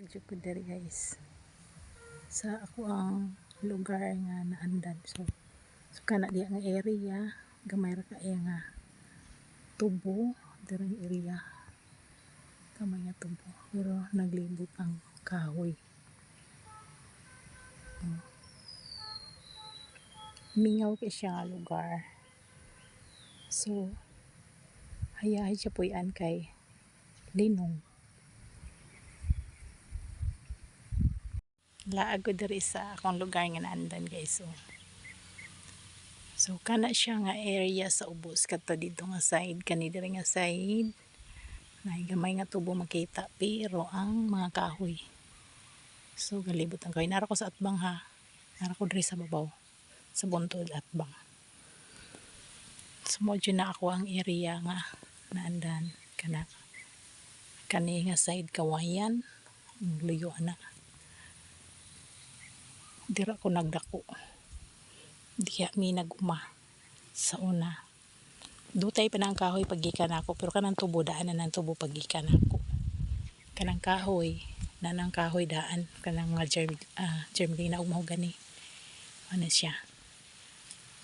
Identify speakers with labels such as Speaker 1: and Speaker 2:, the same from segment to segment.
Speaker 1: jud ko diri guys. Sa ako ang lugar nga naandan so so kana diya nga area gamay ra kay nga tubo diri area. Gamay nga tubo pero naglibot ang kahoy. Oh. mingaw kay siya nga lugar. So hayahay siya puyan kay linong laag ko diri sa akong lugar nga naandan guys so so kana siya nga area sa ubos kadto dito nga side kani diri nga side. Na gamay nga tubo makita pero ang mga kahoy. So galibot ang kahoy nara ko sa atbang ha? Nara ko diri sa babaw sa buntod atbang so mo na ako ang area nga naandan kana kani nga side kawayan luyo na dira ko nagdako. Diha mi naguma sa una. Dutay pa ng kahoy pagikan ako. Pero kanang tubo daan na ng tubo pagikan ako. Kanang kahoy na ng kahoy daan. Kanang mga germ ah, germlina ug mahogani ano siya?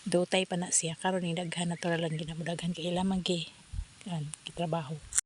Speaker 1: Dutay pa na siya. Karon ni daghan natural lang ginamudaghan kay ilang man gi kan gitrabaho